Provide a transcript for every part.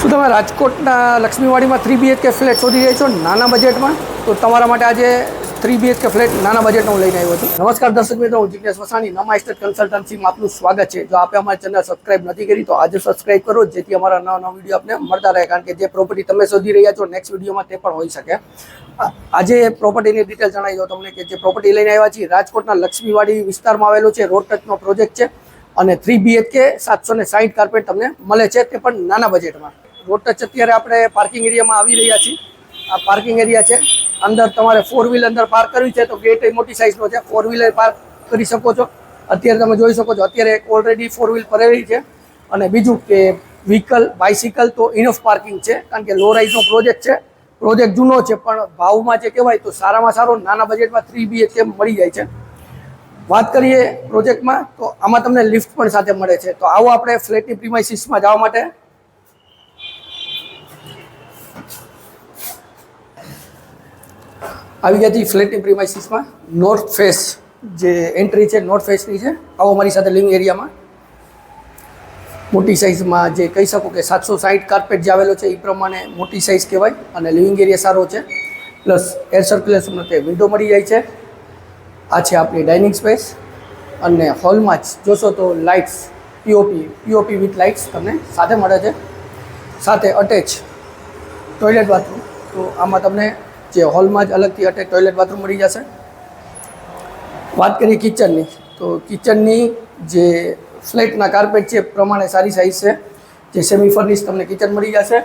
શું તમે રાજકોટના લક્ષ્મીવાડીમાં થ્રી બીએચકે ફ્લેટ શોધી રહ્યા છો? નાના બજેટમાં તો તમારા માટે આજે થ્રી બીએચકે ફ્લેટ નાના બજેટનો હું લઈને આવ્યો છું. નમસ્કાર દર્શક મિત્રો, હું જિજ્ઞેશ વસાણી, નમા એસ્ટેટ કન્સલ્ટન્સીમાં આપનું સ્વાગત છે. જો આપે અમારી ચેનલ સબસ્ક્રાઇબ નથી કરી, તો આજે સબસ્ક્રાઇબ કરો, જેથી અમારા નવા નવા વીડિયો આપને મળતા રહે. કારણ કે જે પ્રોપર્ટી તમે શોધી રહ્યા છો નેક્સ્ટ વિડીયોમાં તે પણ હોઈ શકે. આજે પ્રોપર્ટીની ડિટેલ જણાવી દો તમને કે જે પ્રોપર્ટી લઈને આવ્યા છીએ, રાજકોટના લક્ષ્મીવાડી વિસ્તારમાં આવેલો છે રોડ ટચનો પ્રોજેક્ટ છે. અને થ્રી બીએચકે સાતસો ને સાઠ કાર્પેટ તમને મળે છે, તે પણ નાના બજેટમાં રોડ ટચ અત્યારે આપણે પાર્કિંગ એરિયામાં આવી રહ્યા છીએ. આ પાર્કિંગ એરિયા છે. અંદર તમારે ફોર વ્હીલ અંદર પાર્ક કરવી છે તો ગેટ એ મોટી સાઇઝનો છે. ફોર વ્હીલર પાર્ક કરી શકો છો. અત્યારે તમે જોઈ શકો છો, અત્યારે ઓલરેડી ફોર વ્હીલ ભરેલી છે. અને બીજું કે વ્હીકલ બાઇસિકલ તો ઇનફ પાર્કિંગ છે, કારણ કે લો રાઇઝનો પ્રોજેક્ટ છે. પ્રોજેક્ટ જૂનો છે, પણ ભાવમાં જે કહેવાય તો સારામાં સારો નાના બજેટમાં થ્રી બીએચકે મળી જાય છે. વાત કરીએ પ્રોજેક્ટમાં તો આમાં તમને લિફ્ટ પણ સાથે મળે છે. તો આવો આપણે ફ્લેટની પ્રિમાઇસીસમાં જવા માટે આવી ગયા હતી ફ્લેટની પ્રિમાઇસીસમાં નોર્થ ફેસ જે એન્ટ્રી છે નોર્થ ફેસની છે. આવો અમારી સાથે લિવિંગ એરિયામાં મોટી સાઇઝમાં જે કહી શકો કે સાતસો સાઠ કાર્પેટ જે આવેલો છે એ પ્રમાણે મોટી સાઇઝ કહેવાય અને લિવિંગ એરિયા સારો છે. પ્લસ એર સર્ક્યુલેશન માટે વિન્ડો મળી જાય છે. આ છે આપણી ડાઇનિંગ સ્પેસ અને હોલમાં જ જોશો તો lights POP POP with lights તમને સાથે મળે છે. સાથે અટેચ ટોયલેટ બાથરૂમ તો આમાં તમને જે હોલમાં જ અલગથી અટેચ ટોયલેટ બાથરૂમ મળી જશે. વાત કરીએ કિચનની તો કિચનની જે ફ્લેટના કાર્પેટ છે પ્રમાણે સારી સાઇઝ છે. જે સેમી ફર્નિશ તમને કિચન મળી જશે.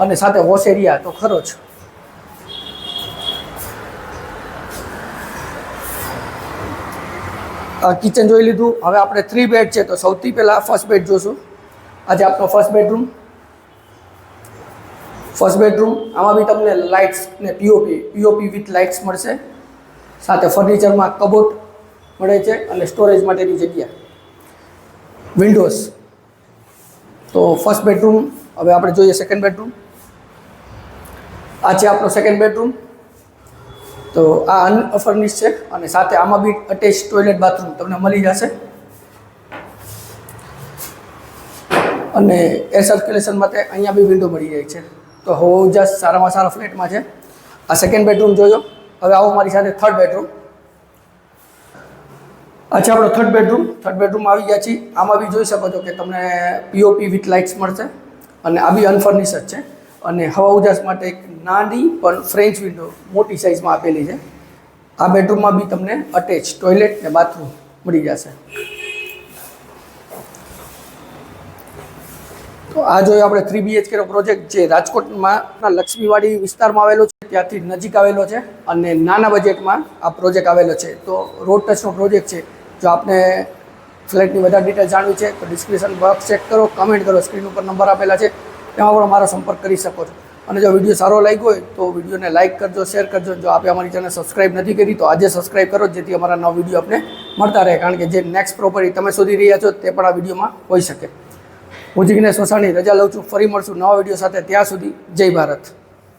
અને સાથે વોશ એરિયા તો ખરો જ. આ કિચન જોઈ લીધું. હવે આપણે થ્રી બેડ છે, તો સૌથી પહેલાં ફર્સ્ટ બેડ જોશું. આજે આપણો ફર્સ્ટ બેડરૂમ ફર્સ્ટ બેડરૂમ આમાં બી તમને લાઇટ્સ ને પીઓપી પીઓપી વિથ લાઇટ્સ મળશે. સાથે ફર્નિચરમાં કબોટ મળે છે અને સ્ટોરેજ માટેની જગ્યા. વિન્ડોઝ તો ફર્સ્ટ બેડરૂમ હવે આપણે જોઈએ સેકન્ડ બેડરૂમ આ છે આપણો સેકન્ડ બેડરૂમ તો આ અનફર્નિશ છે અને સાથે આમાં બી અટેચ ટોયલેટ બાથરૂમ તમને મળી જશે. અને એર સર્ક્યુલેશન માટે અહીંયા બી વિન્ડો મળી જાય છે. તો હો ઉજાસ સારામાં સારા ફ્લેટમાં છે. આ સેકન્ડ બેડરૂમ જોજો. હવે આવો મારી સાથે થર્ડ બેડરૂમ અચ્છા, આપણો થર્ડ બેડરૂમ થર્ડ બેડરૂમ આવી ગયા છીએ. આમાં બી જોઈ શકો છો કે તમને પીઓપી વિથ લાઇટ્સ મળશે અને આ બી અનફર્નિશ જ છે. અને હવા ઉજાસ માટે એક નાની પણ ફ્રેન્ચ વિન્ડો મોટી સાઇઝમાં આપેલી છે. આ બેડરૂમમાં બી તમને અટેચ ટોયલેટ ને બાથરૂમ મળી જશે. આ જોયો આપણે થ્રી બીએચકેનો પ્રોજેક્ટ જે રાજકોટમાં લક્ષ્મીવાડી વિસ્તારમાં આવેલો છે, ત્યાંથી નજીક આવેલો છે અને નાના બજેટમાં આ પ્રોજેક્ટ આવેલો છે. તો રોડ ટચનો પ્રોજેક્ટ છે. જો આપને ફ્લેટની વધારે ડિટેલ જાણવી છે, તો ડિસ્ક્રિપ્શન બોક્સ ચેક કરો કમેન્ટ કરો સ્ક્રીન ઉપર નંબર આપેલા છે, તેમાં પણ મારો સંપર્ક કરી શકો છો. અને જો વીડિયો સારો લાગ્યો હોય, તો વિડીયોને લાઇક કરજો શેર કરજો. જો આપે અમારી ચેનલ સબસ્ક્રાઇબ નથી કરી, તો આજે સબસ્ક્રાઇબ કરો, જેથી અમારા નવા વીડિયો આપને મળતા રહે. કારણ કે જે નેક્સ્ટ પ્રોપર્ટી તમે શોધી રહ્યા છો, તે પણ આ વિડીયોમાં હોઈ શકે. હું જિગ્નેશ વસાણી, રજા લઉં છું. ફરી મળશું નવા વીડિયો સાથે. ત્યાં સુધી જય ભારત.